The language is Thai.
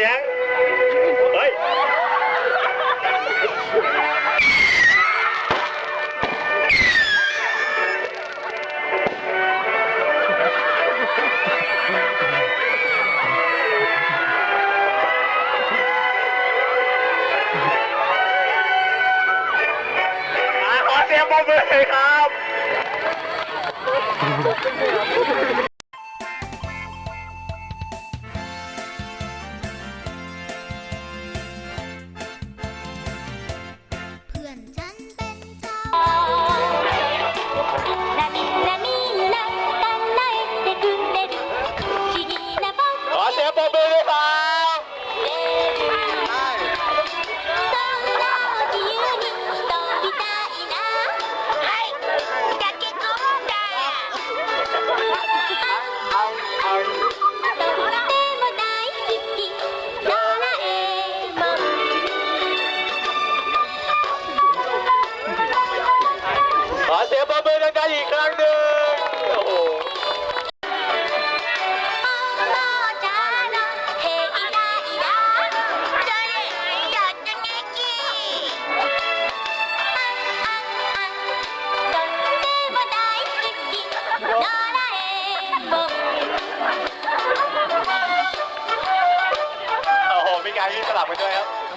ียง เฮ้ยขอเสียงปรบมือเลยครับ Até a babanha galinha, claro! นี้สลับกันด้วยครับ